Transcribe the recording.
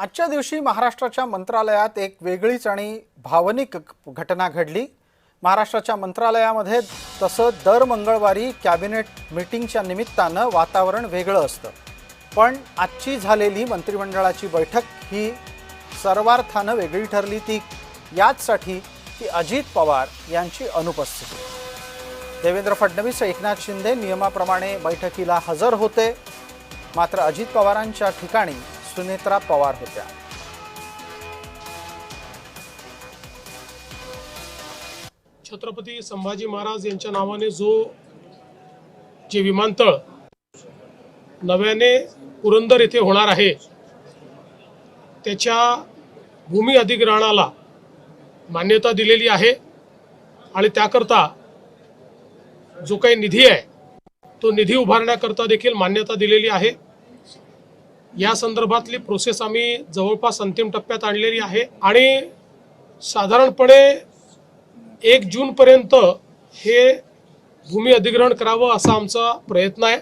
आजच्या दिवशी महाराष्ट्राच्या मंत्रालयात एक वेगळीच आणि भावनिक घटना घडली. महाराष्ट्राच्या मंत्रालयामध्ये तसं दर मंगळवारी कॅबिनेट मीटिंगच्या निमित्तानं वातावरण वेगळं असतं. पण आजची झालेली मंत्रिमंडळाची बैठक ही सर्वार्थानं वेगळी ठरली ती याचसाठी की अजित पवार यांची अनुपस्थिती. देवेंद्र फडणवीस एकनाथ शिंदे नियमाप्रमाणे बैठकीला हजर होते. मात्र अजित पवारांच्या ठिकाणी सुनेत्रा पवार होत्या. छत्रपती संभाजी महाराज यांच्या नावाने जो जे विमानतळ नव्याने पुरंदर येथे होणार आहे त्याच्या भूमी अधिग्रहणाला मान्यता दिलेली आहे आणि त्याकरता जो काही निधी आहे तो निधी उभारण्याकरता देखील मान्यता दिलेली आहे. या संदर्भातली प्रोसेस आम्ही जवळपास अंतिम टप्प्यात आणलेली आहे. आणि साधारणपणे एक जूनपर्यंत हे भूमी अधिग्रहण करावं असा आमचा प्रयत्न आहे.